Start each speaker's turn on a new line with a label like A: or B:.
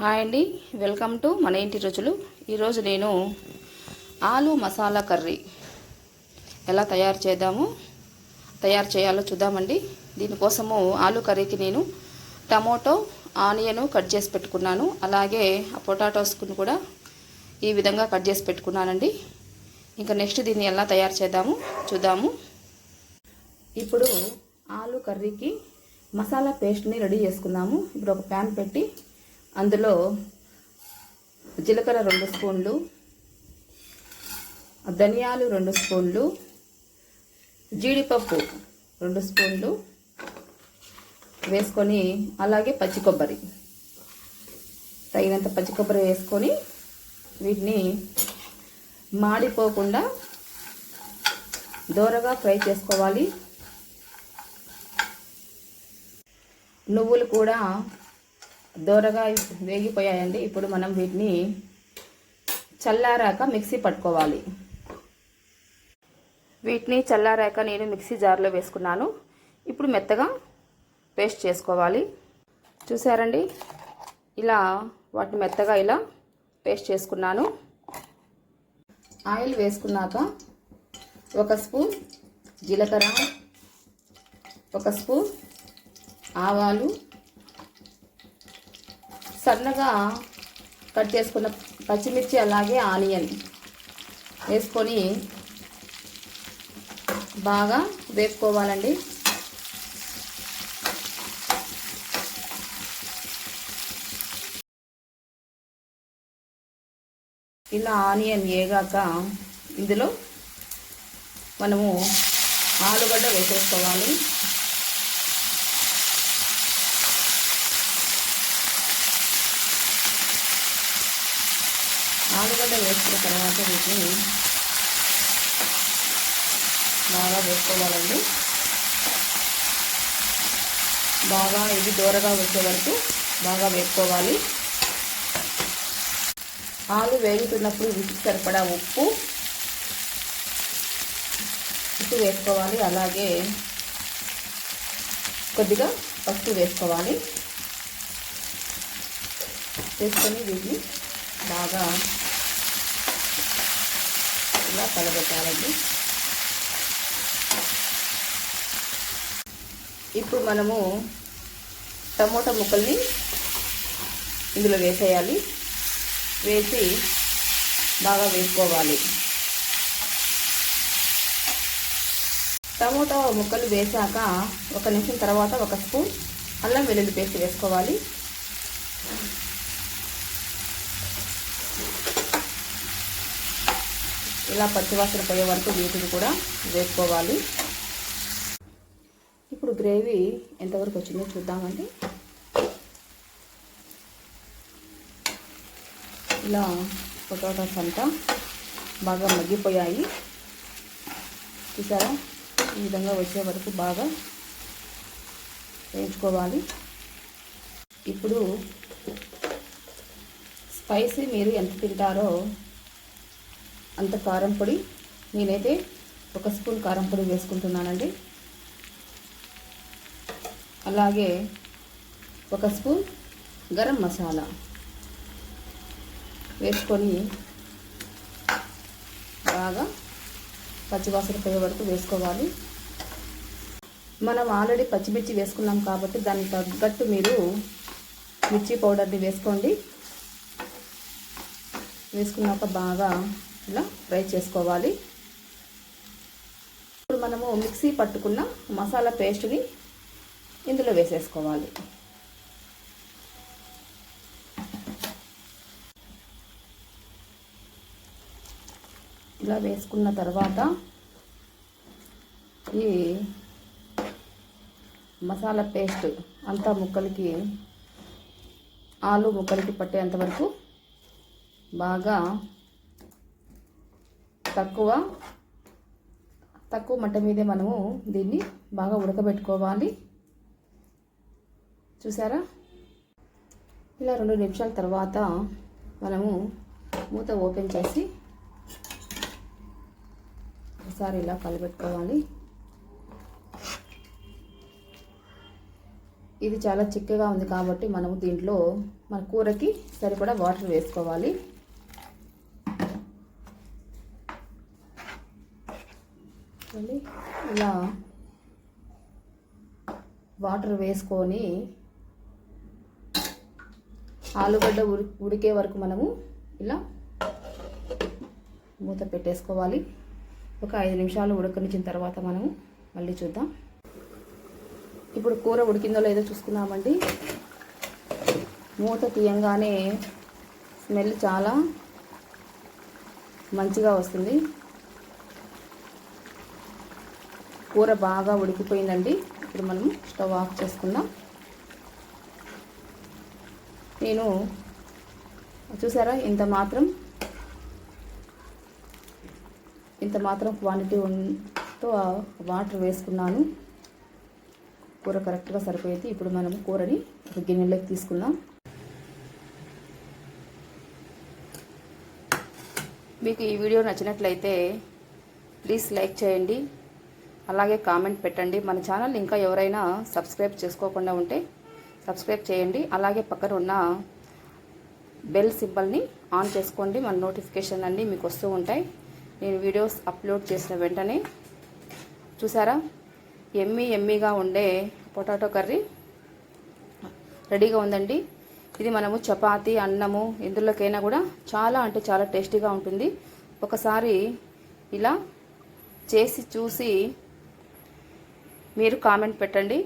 A: Hi అండి. Welcome to మన ఇంటి రుచులు. ఈరోజు నేను ఆలు మసాలా కర్రీ ఎలా తయారు చేద్దాము తయారు చేయాలో చూద్దామండి. దీనికోసము ఆలు కర్రీకి నేను టమోటో ఆనియను కట్ చేసి పెట్టుకున్నాను. అలాగే ఆ పొటాటోస్ని కూడా ఈ విధంగా కట్ చేసి పెట్టుకున్నానండి. ఇంకా నెక్స్ట్ దీన్ని ఎలా తయారు చేద్దాము చూద్దాము. ఇప్పుడు ఆలు కర్రీకి మసాలా పేస్ట్ని రెడీ చేసుకుందాము. ఇప్పుడు ఒక ప్యాన్ పెట్టి అందులో జీలకర్ర రెండు స్పూన్లు ధనియాలు రెండు స్పూన్లు జీడిపప్పు రెండు స్పూన్లు వేసుకొని అలాగే పచ్చి కొబ్బరి. తగినంత పచ్చి కొబ్బరి వేసుకొని వీటిని మాడిపోకుండా దోరగా ఫ్రై చేసుకోవాలి. నువ్వులు కూడా దోరగా వేగిపోయాయండి. ఇప్పుడు మనం వీటిని చల్లారాక మిక్సీ పట్టుకోవాలి. వీటిని చల్లారాక నేను మిక్సీ జార్లో వేసుకున్నాను. ఇప్పుడు మెత్తగా పేస్ట్ చేసుకోవాలి. చూసారండి? ఇలా వాటిని మెత్తగా ఇలా పేస్ట్ చేసుకున్నాను. ఆయిల్ వేసుకున్నాక ఒక స్పూన్ జీలకర్ర ఒక స్పూన్ ఆవాలు సన్నగా కట్ చేసుకున్న పచ్చిమిర్చి అలాగే ఆనియన్ వేసుకొని బాగా వేసుకోవాలండి ఇలా ఆనియన్ వేగాక ఇందులో మనము ఆలుగడ్డ వేసేసుకోవాలి. ఆలుగడ్డ వేసుకున్న తర్వాత వీటిని బాగా వేసుకోవాలండి. బాగా ఇది దూరగా వచ్చే వరకు బాగా వేసుకోవాలి. ఆలు వేగుతున్నప్పుడు రుచికి సరిపడా ఉప్పు ఉప్పు వేసుకోవాలి. అలాగే కొద్దిగా పసుపు వేసుకోవాలి. వేసుకొని వీటిని బాగా ఇలా కలబెట్టాలండి. ఇప్పుడు మనము టమోటా ముక్కల్ని ఇందులో వేసేయాలి. వేసి బాగా వేసుకోవాలి. టమోటా ముక్కలు వేసాక ఒక నిమిషం తర్వాత ఒక స్పూన్ అల్లం వెల్లుల్లి పేస్ట్ వేసుకోవాలి. ఇలా పచ్చివాసన పోయే వరకు వీటిని కూడా వేసుకోవాలి. ఇప్పుడు గ్రేవీ ఎంతవరకు వచ్చిందో చూద్దామండి. ఇలా పొటాటోస్ అంతా బాగా మగ్గిపోయాయి. చూసారా? ఈ విధంగా వచ్చే వరకు బాగా వేయించుకోవాలి. ఇప్పుడు స్పైసీ మీరు ఎంత తింటారో అంత కారం పొడి. నేనైతే ఒక స్పూన్ కారం పొడి వేసుకుంటున్నానండి. అలాగే ఒక స్పూన్ గరం మసాలా వేసుకొని బాగా పచ్చివాసన పోయే వరకు వేసుకోవాలి. మనం ఆల్రెడీ పచ్చిమిర్చి వేసుకున్నాం కాబట్టి దానికి తగ్గట్టు మీరు మిర్చి పౌడర్ని వేసుకోండి. వేసుకున్నాక బాగా ఇలా ఫ్రై చేసుకోవాలి. ఇప్పుడు మనము మిక్సీ పట్టుకున్న మసాలా పేస్ట్ని ఇందులో వేసేసుకోవాలి. ఇలా వేసుకున్న తర్వాత ఈ మసాలా పేస్ట్ అంతా ముక్కలకి ఆలు ముక్కలకి పట్టేంత వరకు బాగా తక్కువ తక్కువ మంట మీదే మనము దీన్ని బాగా ఉడకబెట్టుకోవాలి. చూసారా? ఇలా రెండు నిమిషాల తర్వాత మనము మూత ఓపెన్ చేసి ఒకసారి ఇలా కలబెట్టుకోవాలి. ఇది చాలా చిక్కగా ఉంది కాబట్టి మనము దీంట్లో మన కూరకి సరిపడా వాటర్ వేసుకోవాలి. చూడండి, ఇలా వాటర్ వేసుకొని ఆలుగడ్డ ఉడి ఉడికే వరకు మనము ఇలా మూత పెట్టేసుకోవాలి. ఒక ఐదు నిమిషాలు ఉడకనిచ్చిన తర్వాత మనము మళ్ళీ చూద్దాం. ఇప్పుడు కూర ఉడికిందో లేదో చూసుకున్నామండి మూత తీయంగానే స్మెల్ చాలా మంచిగా వస్తుంది. కూర బాగా ఉడికిపోయిందండి. ఇప్పుడు మనం స్టవ్ ఆఫ్ చేసుకుందాం. నేను చూసారా ఇంత మాత్రం ఇంత మాత్రం క్వాంటిటీ తో వాటర్ వేసుకున్నాను. కూర కరెక్ట్గా సరిపోయేది. ఇప్పుడు మనం కూరని ఒక గిన్నెలోకి తీసుకుందాం. మీకు ఈ వీడియో నచ్చినట్లయితే ప్లీజ్ లైక్ చేయండి. అలాగే కామెంట్ పెట్టండి. మన ఛానల్ ఇంకా ఎవరైనా సబ్స్క్రైబ్ చేసుకోకుండా ఉంటే సబ్స్క్రైబ్ చేయండి. అలాగే పక్కన ఉన్న బెల్ సింబల్ని ఆన్ చేసుకోండి. మన నోటిఫికేషన్ అన్నీ మీకు వస్తూ ఉంటాయి. నేను వీడియోస్ అప్లోడ్ చేసిన వెంటనే చూసారా? ఎమ్మీ ఎమ్మీగా ఉండే పొటాటో కర్రీ రెడీగా ఉందండి. ఇది మనము చపాతి అన్నము ఇందులోకైనా కూడా చాలా అంటే చాలా టేస్టీగా ఉంటుంది. ఒకసారి ఇలా చేసి చూసి మీరు కామెంట్ పెట్టండి.